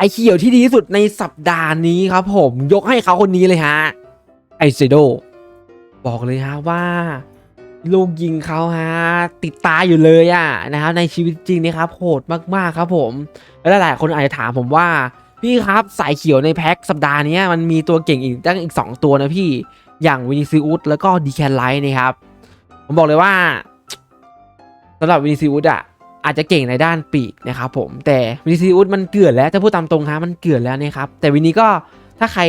ายเขียวที่ดีที่สุดในสัปดาห์นี้ครับผมยกให้เขาคนนี้เลยฮะไอเซโดบอกเลยฮะว่า ลูกยิงเขาฮะติดตาอยู่เลยอะนะครับในชีวิตจริงนะครับโหดมากๆครับผมแล้วหลายคนอาจจะถามผมว่าพี่ครับสายเขียวในแพ็คสัปดาห์นี้มันมีตัวเก่งอีกตั้งอีก 2 ตัวนะพี่อย่างวินิซิอุสแล้วก็ดีแคนไลท์นะครับ ผมบอกเลยว่าสำหรับวินิซิอุสอะ อาจจะเก่งในด้านปีกนะครับผมแต่วินิซิอุสมันเกลื่อนแล้วจะพูดตามตรงฮะมันเกลื่อนแล้วนะครับแต่วินนี้ก็ถ้าใคร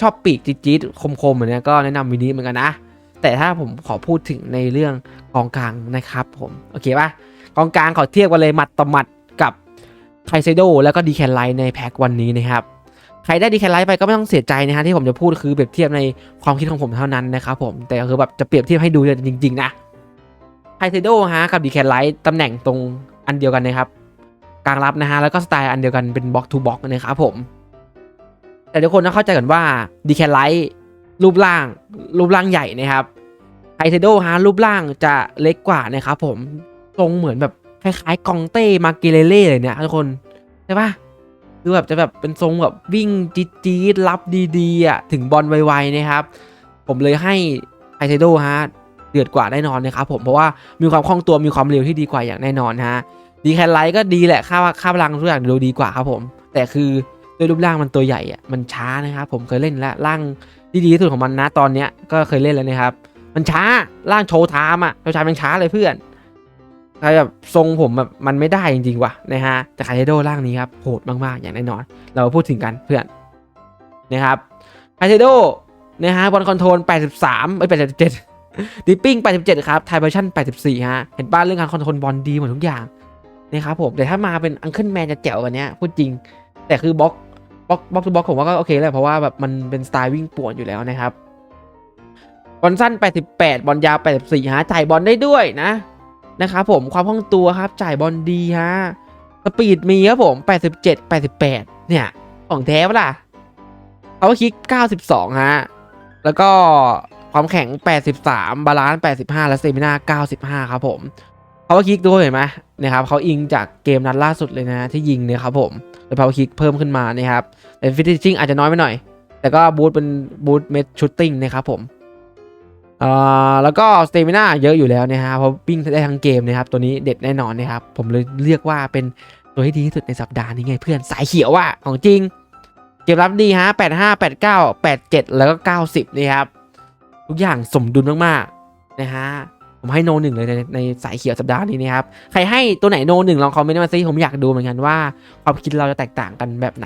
ชอบปีกจี๊ดๆคมๆแบบเนี้ยก็แนะนำวินนี้เหมือนกันนะแต่ถ้าผมขอพูดถึงในเรื่องกองกลางนะครับผมโอเคปะกองกลางขอเทียบกันเลยหมัดต่อหมัดกับไคเซโดแล้วก็ดีแคนไลในแพ็ควันนี้นะครับใครได้ดีแคนไลท์ไปก็ไม่ต้องเสียใจนะฮะที่ผมจะพูดคือเปรียบเทียบในความคิดของผมเท่านั้นนะครับผมแต่คือแบบจะเปรียบเทียบให้ดูจริงๆนะไคเซโดฮะกับดีแคนไลท์ตำแหน่งตรง อันเดียวกันนะครับกลางรับนะฮะแล้วก็สไตล์อันเดียวกันเป็นบล็อกทูบล็อกนะครับผม แต่ทุกคนต้องเข้าใจก่อนว่าดีแคไลท์รูปร่าง รูปร่างใหญ่นะครับไคเซโดฮะรูปร่างจะเล็กกว่านะครับผมทรงเหมือนแบบคล้ายๆกองเต้มาเกเลเล่เลยเนี่ยทุกคนใช่ปะคือแบบจะแบบเป็นทรงแบบวิ่งจี๊ดจี๊ดรับดีๆอะถึงบอลไวๆนะครับ ผมเลยให้ไอเทโดฮะ เดือดกว่าแน่นอนนะครับผมเพราะว่ามีความคล่องตัวมีความเร็วที่ดีกว่าอย่างแน่นอนฮะดีแคนไลท์ก็ดีแหละค่าค่าพลังทุกอย่างดูดีกว่าครับผม แต่คือด้วยรูปร่างมันตัวใหญ่อะมันช้านะครับผมเคยเล่นแล้วร่างที่ดีที่สุดของมันนะตอนเนี้ยก็เคยเล่นแล้วนะครับมันช้าร่างโชว์ไทม์อะโชว์ไทม์มันช้าเลยเพื่อนใครแบบทรงผมแบบมันไม่ได้จริงๆว่ะนะฮะแต่คาเทโดร่างนี้ครับโหดมากๆอย่างแน่นอน เราาพูดถึงกันเพื่อนนะครับคาเทโดนะฮะบอลคอนโทรล83เอ้ย87 ดิปปิ้ง87 ครับไทเบอร์ชั่น84 ฮะ เห็นป้าเรื่องการคอนโทรลบอลดีหมดทุกอย่างนะครับผมแต่ถ้ามาเป็นอังเคิลแมนจะแจ๋วกว่านี้พูดจริง แต่คือบล็อกบล็อกบล็อกทูบล็อกผมว่าก็โอเคแหละเพราะว่าแบบมันเป็นสไตล์วิ่งป่วนอยู่แล้วนะครับบอลสั้น 88 บอลยาว 84 ฮะ จ่ายบอลได้ด้วยนะนะครับผมความคล่องตัวครับ จ่ายบอลดีฮะ สปีดมีครับผม 87 88 เนี่ย ของแท้ปะล่ะเขาคิก 92 ฮะ แล้วก็ ความแข็ง 83 บาลานซ์ 85 และสเตมินา95 ครับผมเขาคิกดูเห็นไหมนะครับเขาอิงจากเกมนัดล่าสุดเลยนะที่ยิงเนี่ยครับผมแล้วเขาคิกเพิ่มขึ้นมานะครับแต่ฟิชชิ่งอาจจะน้อยไปหน่อย แต่ก็บูทเป็นบูทเมทชูตติ้งนะครับผมอ่าแล้วก็สเตมิน่าเยอะอยู่แล้วนะฮะเพราะวิ่งได้ทั้งเกมนะครับตัวนี้เด็ดแน่นอนนะครับผมเลยเรียกว่าเป็นตัวที่ดีที่สุดในสัปดาห์นี้ไงเพื่อนสายเขียวอะของจริง เกมรับดีฮะ85 89 87 แล้วก็ 90 นี่ครับ ทุกอย่างสมดุลมากๆนะฮะผมให้โนหนึ่งเลยในในสายเขียวสัปดาห์นี้นะครับ ใครให้ตัวไหนโนหนึ่งลองคอมเมนต์มาซิผมอยากดูเหมือนกันว่าความคิดเราจะแตกต่างกันแบบไหน